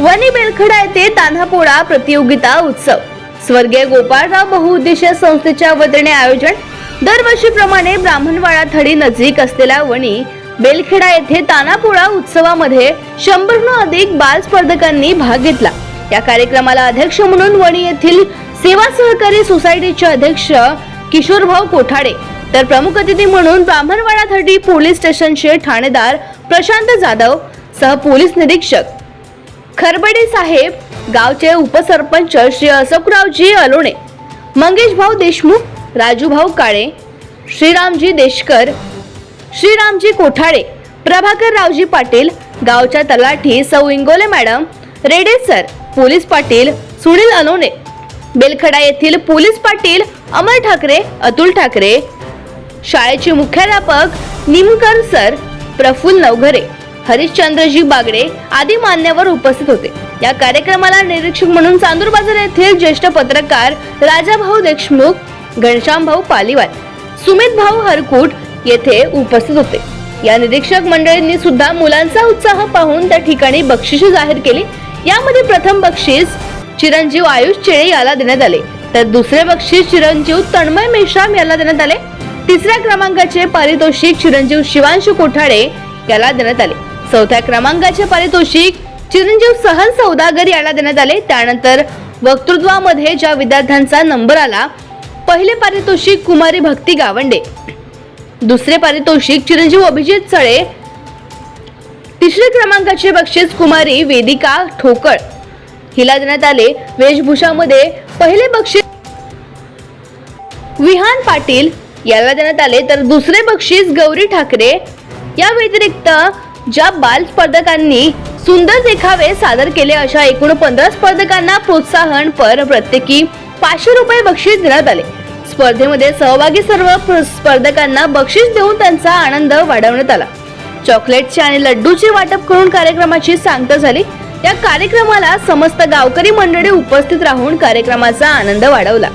बेलखडा येथे तान्हापोळा प्रतियोगिता उत्सव. स्वर्गीय गोपाळराव बहुउद्देशीय संस्थेच्या वतीने आयोजन. दरवर्षीप्रमाणे ब्राह्मणवाडा थडी नजीक असलेल्या वणी बेलखेडा येथे तानापोळा उत्सवामध्ये शंभरहून अधिक बाल स्पर्धकांनी भाग घेतला. या कार्यक्रमाला अध्यक्ष म्हणून वणी येथील सेवा सहकारी सोसायटीचे अध्यक्ष किशोरभाऊ कोठाडे तर प्रमुख अतिथी म्हणून ब्राह्मणवाडा थडी पोलीस स्टेशनचे ठाणेदार प्रशांत जाधव सह पोलीस निरीक्षक. खरबडे साहेब गावचे उपसरपंच श्री अशोकरावजी अलोणे मंगेश भाऊ देशमुख राजूभाऊ काळे श्रीरामजी देशकर श्रीरामजी कोठाळे प्रभाकर रावजी पाटील गावच्या तलाठी सौ Ingole madam Rede sir police Patil Sunil Alone Belkhada येथील पोलीस पाटील अमर ठाकरे अतुल ठाकरे शाळेचे मुख्याध्यापक निमकर सर प्रफुल्ल नवघरे. हरिश्चंद्रजी बागडे आदी मान्यवर उपस्थित होते. या कार्यक्रमाला निरीक्षक म्हणून चांदूर बाजार येथील ज्येष्ठ पत्रकार राजाभाऊ देशमुख घनश्यामभाऊ पालिवाल सुमित भाऊ हरकूट येथे उपस्थित होते. या निरीक्षक मंडळींनी सुद्धा मुलांचा उत्साह पाहून त्या ठिकाणी बक्षिसे जाहीर केली. यामध्ये प्रथम बक्षीस चिरंजीव आयुष चेळे याला देण्यात आले. तर दुसरे बक्षीस चिरंजीव तन्मय मेश्राम याला देण्यात आले. तिसऱ्या क्रमांकाचे पारितोषिक चिरंजीव शिवांशु कोठाडे याला देण्यात आले. चौथ्या क्रमांकाचे पारितोषिक चिरंजीव सहन सौदागर याला देण्यात आले. त्यानंतर वक्तृत्वामध्ये ज्या विद्यार्थ्यांचा नंबर आला पहिले पारितोषिक कुमारी भक्ती गावंडे. दुसरे पारितोषिक चिरंजीव अभिजित चळे तिसरे क्रमांकाचे बक्षीस कुमारी वेदिका ठोकळ. हिला देण्यात आले वेशभूषामध्ये पहिले बक्षीस विहान पाटील. याला देण्यात आले तर दुसरे बक्षीस गौरी ठाकरे. या व्यतिरिक्त ज्या बाल स्पर्धकांनी सुंदर देखावे सादर केले अशा एकूण पंधरा स्पर्धकांना प्रोत्साहन पर प्रत्येकी पाचशे रुपये बक्षीस देण्यात आले. स्पर्धेमध्ये सहभागी सर्व प्र- स्पर्धकांना बक्षीस देऊन त्यांचा आनंद वाढवण्यात आला. चॉकलेटचे आणि लड्डूचे वाटप करून कार्यक्रमाची सांगता झाली. या कार्यक्रमाला समस्त गावकरी मंडळी उपस्थित राहून कार्यक्रमाचा आनंद वाढवला.